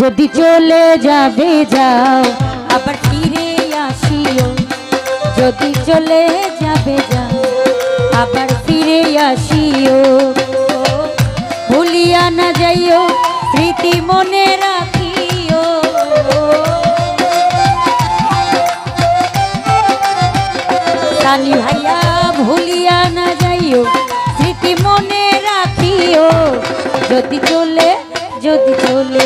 যদি চলে যাবে যাও আবার ফিরে আসিও। যদি চলে যাবে যাও আবার ফিরে আসিও। ভুলিয়া না যাইও স্মৃতি মনে রাখিও। সানি ভাইয়া ভুলিয়া না যাইও স্মৃতি মনে রাখিও। যদি চলে যদি চলে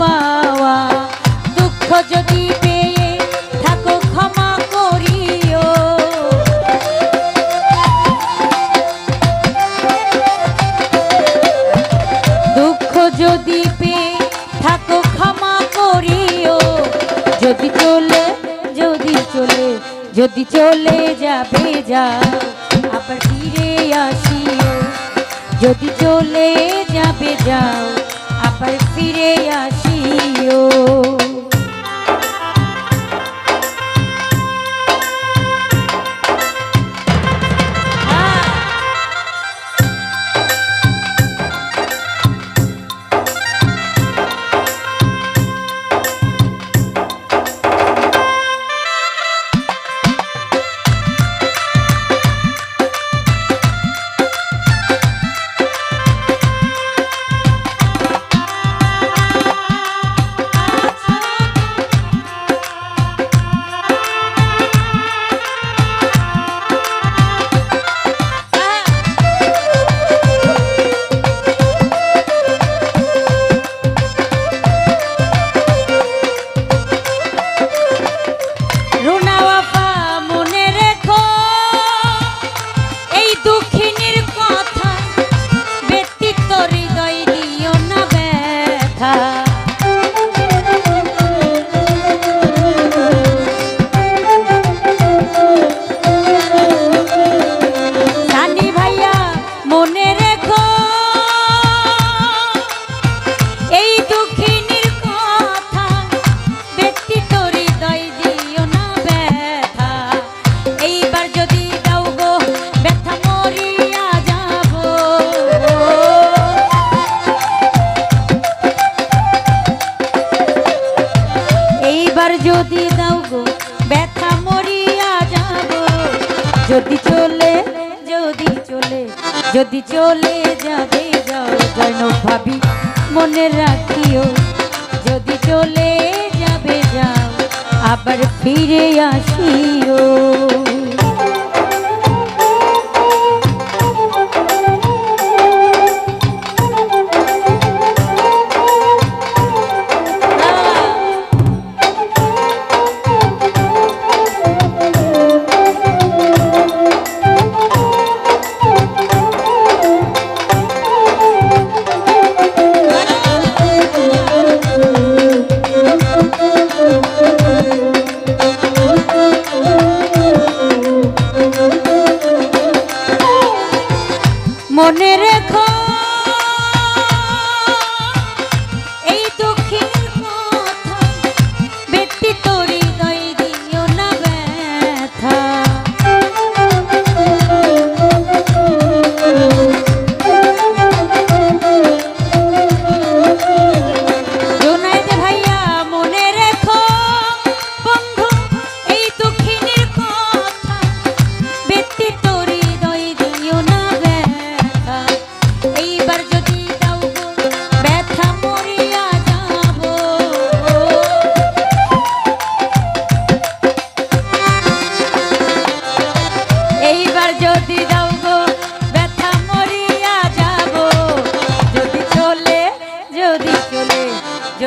পাওয়া। দুঃখ যদি পেয়ে থাকো ক্ষমা করিও। দুঃখ যদি পেয়ে থাকো ক্ষমা করিও। যদি চলে যদি চলে যদি চলে যাবে যাও আবার ফিরে আসিও। যদি চলে যাবে যাও আবার ফিরে আসিও। যদি চলে যদি চলে যদি চলে যাবে, যাও জয়ন ভাবি, মনে রাখিও। যদি চলে যাবে, যাও, আবার ফিরে আসিও। মনে রেখো।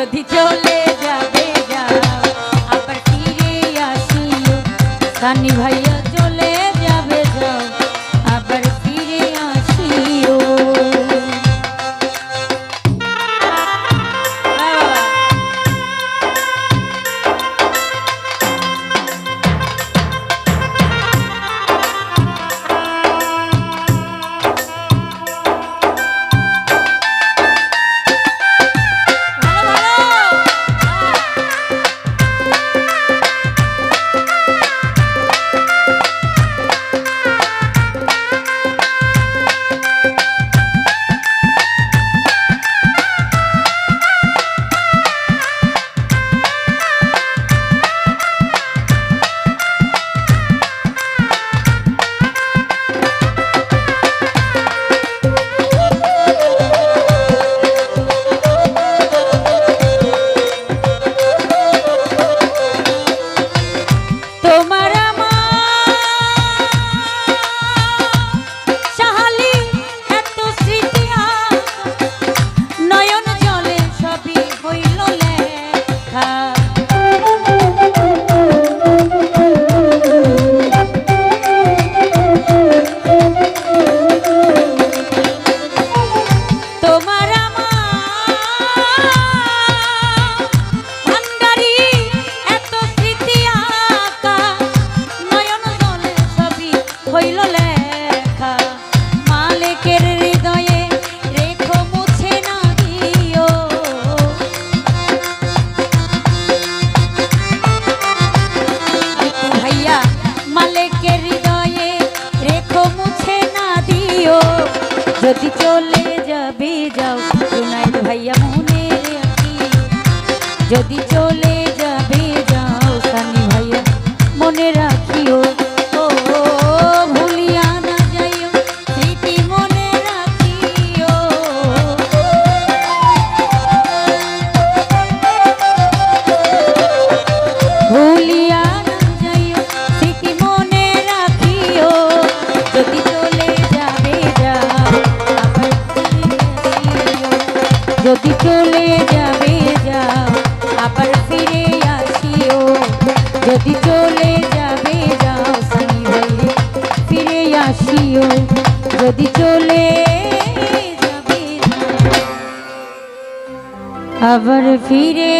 যদি চলে जो चले जाओ भैया जदि আবার ফিরে